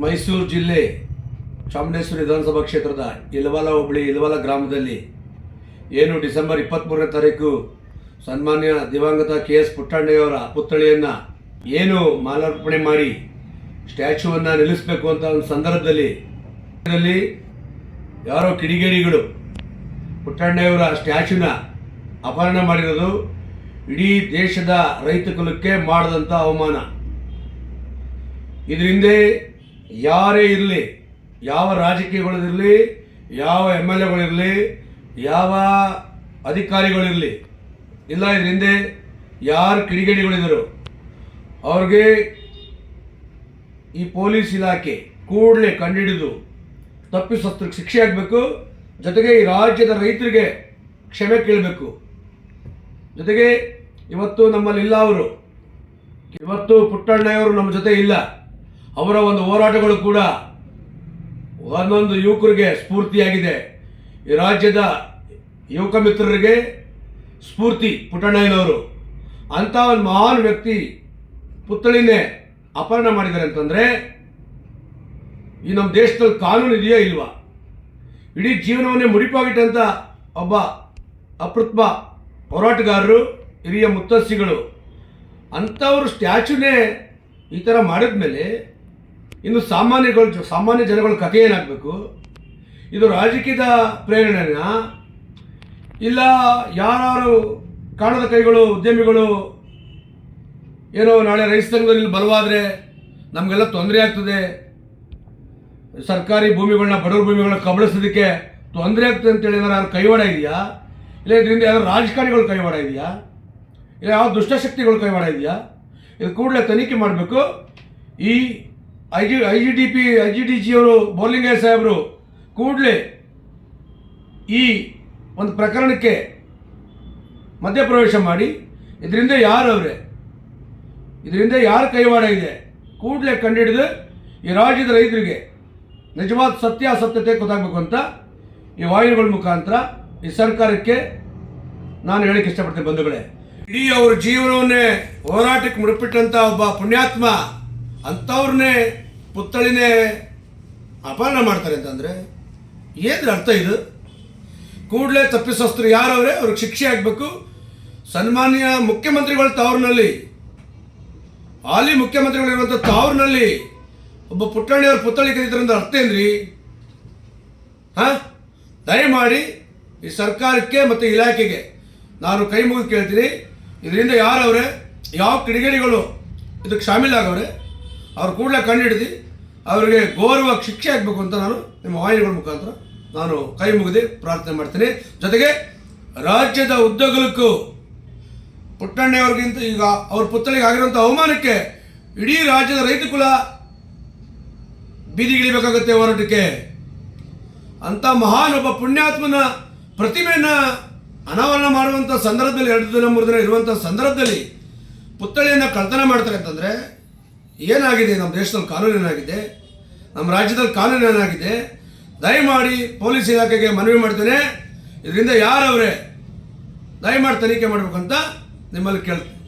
ಮೈಸೂರು ಜಿಲ್ಲೆ ಚಾಮುಂಡೇಶ್ವರಿ ವಿಧಾನಸಭಾ ಕ್ಷೇತ್ರದ ಇಲವಾಲ ಹೋಬಳಿ ಇಲವಾಲ ಗ್ರಾಮದಲ್ಲಿ ಏನು ಡಿಸೆಂಬರ್ ಇಪ್ಪತ್ತ್ಮೂರನೇ ತಾರೀಕು ಸನ್ಮಾನ್ಯ ದಿವಂಗತ ಕೆ ಎಸ್ ಪುಟ್ಟಣ್ಣಯ್ಯವರ ಪುತ್ಥಳಿಯನ್ನು ಏನು ಮಾಲಾರ್ಪಣೆ ಮಾಡಿ ಸ್ಟ್ಯಾಚ್ಯೂವನ್ನು ನಿಲ್ಲಿಸಬೇಕು ಅಂತ ಒಂದು ಸಂದರ್ಭದಲ್ಲಿ ಇದರಲ್ಲಿ ಯಾರೋ ಕಿಡಿಗೇಡಿಗಳು ಪುಟ್ಟಣ್ಣಯ್ಯವರ ಸ್ಟ್ಯಾಚ್ಯೂನ ಅಪಹರಣ ಮಾಡಿರೋದು ಇಡೀ ದೇಶದ ರೈತ ಕುಲಕ್ಕೆ ಮಾಡಿದಂಥ ಅವಮಾನ. ಇದರಿಂದ ಯಾರೇ ಇರಲಿ, ಯಾವ ರಾಜಕೀಯಗಳಿರಲಿ, ಯಾವ ಎಂ ಎಲ್ ಎಗಳಿರಲಿ ಯಾವ ಅಧಿಕಾರಿಗಳಿರಲಿ, ಇಲ್ಲ ಇದ್ರ ಹಿಂದೆ ಯಾರು ಕಿಡಿಗೇಡಿಗಳಿದ್ದರು, ಅವ್ರಿಗೆ ಈ ಪೊಲೀಸ್ ಇಲಾಖೆ ಕೂಡಲೇ ಕಂಡುಹಿಡಿದು ತಪ್ಪಿಸೋಸ್ತ್ರಕ್ಕೆ ಶಿಕ್ಷೆ ಆಗಬೇಕು, ಜೊತೆಗೆ ಈ ರಾಜ್ಯದ ರೈತರಿಗೆ ಕ್ಷಮೆ ಕೇಳಬೇಕು. ಜೊತೆಗೆ ಇವತ್ತು ನಮ್ಮಲ್ಲಿ ಇಲ್ಲ ಅವರು. ಇವತ್ತು ಪುಟ್ಟಣ್ಣಯ್ಯವರು ನಮ್ಮ ಜೊತೆ ಇಲ್ಲ. ಅವರ ಒಂದು ಹೋರಾಟಗಳು ಕೂಡ ಒಂದೊಂದು ಯುವಕರಿಗೆ ಸ್ಫೂರ್ತಿಯಾಗಿದೆ. ಈ ರಾಜ್ಯದ ಯುವಕ ಮಿತ್ರರಿಗೆ ಸ್ಫೂರ್ತಿ ಪುಟ್ಟಣ್ಣಯ್ಯನವರು ಅಂಥ ಒಂದು ಮಹಾನ್ ವ್ಯಕ್ತಿ ಪುತ್ಥಳಿನೇ ಅಪಹರಣ ಮಾಡಿದ್ದಾರೆ ಅಂತಂದರೆ, ಈ ನಮ್ಮ ದೇಶದಲ್ಲಿ ಕಾನೂನು ಇದೆಯೋ ಇಲ್ವಾ? ಇಡೀ ಜೀವನವನ್ನೇ ಮುಡಿಪಾಗಿಟ್ಟಂಥ ಒಬ್ಬ ಅಪೃತ್ಮ ಹೋರಾಟಗಾರರು, ಹಿರಿಯ ಮುತ್ತಸ್ಸಿಗಳು ಅಂಥವ್ರು ಸ್ಟ್ಯಾಚ್ಯೂನೇ ಈ ಥರ ಮಾಡಿದ್ಮೇಲೆ ಇನ್ನು ಸಾಮಾನ್ಯಗಳು ಸಾಮಾನ್ಯ ಜನಗಳ ಕಥೆ ಏನಾಗಬೇಕು? ಇದು ರಾಜಕೀಯದ ಪ್ರೇರಣೆನ? ಇಲ್ಲ ಯಾರು ಕಾಣದ ಕೈಗಳು, ಉದ್ಯಮಿಗಳು ಏನೋ ನಾಳೆ ರೈತ ಸಂಘದಲ್ಲಿ ಬಲವಾದರೆ ನಮಗೆಲ್ಲ ತೊಂದರೆ ಆಗ್ತದೆ. ಸರ್ಕಾರಿ ಭೂಮಿಗಳನ್ನ ಬಡವರ ಭೂಮಿಗಳನ್ನ ಕಬಳಿಸೋದಕ್ಕೆ ತೊಂದರೆ ಆಗ್ತದೆ ಅಂತೇಳಿ ಏನಾರು ಯಾರು ಕೈವಾಡ ಇದೆಯಾ? ಇಲ್ಲ ಇದರಿಂದ ಯಾರು ರಾಜಕಾರಣಿಗಳು ಕೈವಾಡ ಇದೆಯಾ? ಇಲ್ಲ ಯಾವ ದುಷ್ಟಶಕ್ತಿಗಳು ಕೈವಾಡ ಇದೆಯಾ? ಇದು ಕೂಡಲೇ ತನಿಖೆ ಮಾಡಬೇಕು. ಈ I G I G D P I G D G ಅವರು ಸಾಹೇಬರು, ಕೂಡಲೇ ಈ ಒಂದು ಪ್ರಕರಣಕ್ಕೆ ಮಧ್ಯಪ್ರವೇಶ ಮಾಡಿ, ಇದರಿಂದ ಯಾರು ಅವರೇ? ಇದರಿಂದ ಯಾರು ಕೈವಾಡ ಇದೆ? ಕೂಡಲೇ ಕಂಡುಹಿಡಿದು ಈ ರಾಜ್ಯದ ರೈತರಿಗೆ ನಿಜವಾದ ಸತ್ಯಾಸತ್ಯತೆ ಗೊತ್ತಾಗಬೇಕು ಅಂತ ಈ ವಾಹಿನಿಗಳ ಮುಖಾಂತರ ಈ ಸರ್ಕಾರಕ್ಕೆ ನಾನು ಹೇಳಕ್ಕೆ ಇಷ್ಟಪಡ್ತೇನೆ ಬಂಧುಗಳೇ. ಇಡೀ ಅವ್ರ ಜೀವನವನ್ನೇ ಹೋರಾಟಕ್ಕೆ ಮುಡಿಪಿಟ್ಟಂಥ ಒಬ್ಬ ಪುಣ್ಯಾತ್ಮ, ಅಂಥವ್ರನ್ನೇ ಪುತ್ಥಳಿನೇ ಅಪಹರಣ ಮಾಡ್ತಾರೆ ಅಂತಂದರೆ ಏನು ಅರ್ಥ ಇದು? ಕೂಡಲೇ ಯಾರು ಯಾರವ್ರೆ? ಅವ್ರಿಗೆ ಶಿಕ್ಷೆ ಆಗಬೇಕು. ಸನ್ಮಾನ್ಯ ಮುಖ್ಯಮಂತ್ರಿಗಳ ತವರಿನಲ್ಲಿ. ಹಾಲಿ ಮುಖ್ಯಮಂತ್ರಿಗಳಿರುವಂಥ ತಾವ್ರಿನಲ್ಲಿ ಒಬ್ಬ ಪುಟ್ಟಣಿಯವ್ರ ಪುತ್ಥಳಿ ಕರೀತಾರಂತ ಅರ್ಥ ಏನ್ರಿ? ಹಾಂ? ದಯಮಾಡಿ ಈ ಸರ್ಕಾರಕ್ಕೆ ಮತ್ತು ಇಲಾಖೆಗೆ ನಾನು ಕೈ ಮುಗಿದು ಕೇಳ್ತೀನಿ. ಇದರಿಂದ ಯಾರವ್ರೆ? ಯಾವ ಕಿಡಿಗೇಡಿಗಳು ಇದಕ್ಕೆ ಶಾಮೀಲಾಗವ್ರೆ ಅವ್ರು ಕೂಡಲೇ ಕಂಡುಹಿಡಿದು ಅವರಿಗೆ ಗೌರವ ಶಿಕ್ಷೆ ಆಗಬೇಕು ಅಂತ ನಾನು ನಿಮ್ಮ ವಾಹಿನಿಗಳ ಮುಖಾಂತರ ನಾನು ಕೈ ಮುಗಿದು ಪ್ರಾರ್ಥನೆ ಮಾಡ್ತೀನಿ. ಜೊತೆಗೆ ರಾಜ್ಯದ ಉದ್ಯೋಗಕ್ಕೂ ಪುಟ್ಟಣ್ಣೆಯವ್ರಿಗಿಂತ ಈಗ ಅವ್ರ ಪುತ್ಥಳಿಗೆ ಆಗಿರುವಂಥ ಅವಮಾನಕ್ಕೆ ಇಡೀ ರಾಜ್ಯದ ರೈತ ಕುಲ ಬೀದಿಗಿಳಿಬೇಕಾಗುತ್ತೆ ಹೋರಾಟಕ್ಕೆ. ಅಂಥ ಮಹಾನ್ ಒಬ್ಬ ಪುಣ್ಯಾತ್ಮನ ಪ್ರತಿಮೆಯನ್ನು ಅನಾವರಣ ಮಾಡುವಂಥ ಸಂದರ್ಭದಲ್ಲಿ ಎರಡು ದಿನ ಮೂರು ದಿನ ಇರುವಂಥ ಸಂದರ್ಭದಲ್ಲಿ ಪುತ್ಥಳಿಯನ್ನು ಕಳ್ತನ ಮಾಡ್ತಾರೆ ಅಂತಂದರೆ ಏನಾಗಿದೆ? ನಮ್ಮ ದೇಶದಲ್ಲಿ ಕಾನೂನು ಏನಾಗಿದೆ? ನಮ್ಮ ರಾಜ್ಯದಲ್ಲಿ ಕಾನೂನು ಏನಾಗಿದೆ? ದಯಮಾಡಿ ಪೊಲೀಸ್ ಇಲಾಖೆಗೆ ಮನವಿ ಮಾಡ್ತೇನೆ. ಇದರಿಂದ ಯಾರವರೇ ದಯಮಾಡಿ ತನಿಖೆ ಮಾಡಬೇಕಂತ ನಿಮ್ಮಲ್ಲಿ ಕೇಳ್ತೀನಿ.